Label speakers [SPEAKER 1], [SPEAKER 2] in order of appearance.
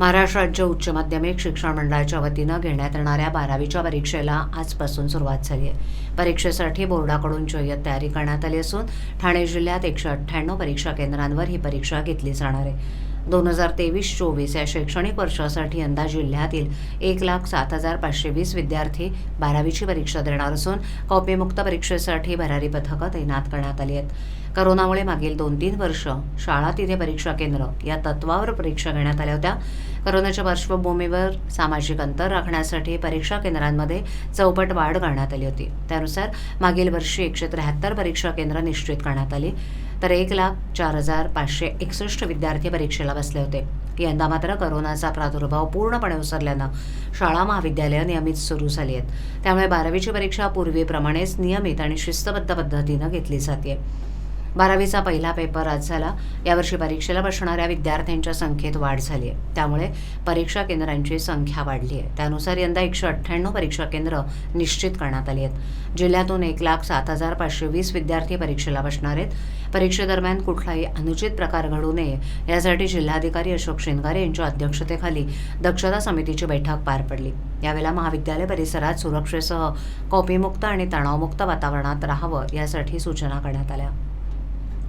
[SPEAKER 1] महाराष्ट्र राज्य उच्च माध्यमिक शिक्षण मंडळाच्या वतीनं घेण्यात येणाऱ्या बारावीच्या परीक्षेला आजपासून सुरुवात झाली आहे. परीक्षेसाठी बोर्डाकडून जय्यत तयारी करण्यात आली असून ठाणे जिल्ह्यात एकशे अठ्ठ्याण्णव परीक्षा केंद्रांवर ही परीक्षा घेतली जाणार आहे. दोन हजार तेवीस चोवीस या शैक्षणिक वर्षासाठी यंदा जिल्ह्यातील एक लाख सात हजार पाचशे वीस विद्यार्थी बारावीची परीक्षा देणार असून कॉपीमुक्त परीक्षेसाठी भरारी पथकं तैनात करण्यात आली आहेत. करोनामुळे मागील दोन तीन वर्ष शाळा तिथे परीक्षा केंद्र या तत्वावर परीक्षा घेण्यात आल्या होत्या. करोनाच्या पार्श्वभूमीवर सामाजिक अंतर राखण्यासाठी परीक्षा केंद्रांमध्ये चौपट वाढ करण्यात आली होती. त्यानुसार मागील वर्षी एकशे त्र्याहत्तर परीक्षा केंद्र निश्चित करण्यात आली. तर एक लाख चार हजार पाचशे एकसष्ट विद्यार्थी परीक्षेला बसले होते. यंदा मात्र करोनाचा प्रादुर्भाव पूर्णपणे उसरल्यानं शाळा महाविद्यालयं नियमित सुरू झाली आहेत. त्यामुळे बारावीची परीक्षा पूर्वीप्रमाणेच नियमित आणि शिस्तबद्ध पद्धतीनं घेतली जाते बारावीचा पहिला पेपर आज झाला. यावर्षी परीक्षेला बसणाऱ्या विद्यार्थ्यांच्या संख्येत वाढ झाली आहे. त्यामुळे परीक्षा केंद्रांची संख्या वाढली आहे. त्यानुसार यंदा एकशे अठ्ठ्याण्णव परीक्षा केंद्र निश्चित करण्यात आली आहेत. जिल्ह्यातून एक लाख सात हजार पाचशे वीस विद्यार्थी परीक्षेला बसणार आहेत. परीक्षेदरम्यान कुठलाही अनुचित प्रकार घडू नये यासाठी जिल्हाधिकारी अशोक शिंगारे यांच्या अध्यक्षतेखाली दक्षता समितीची बैठक पार पडली. यावेळेला महाविद्यालय परिसरात सुरक्षेसह कॉपीमुक्त आणि तणावमुक्त वातावरणात राहावं यासाठी सूचना करण्यात आल्या.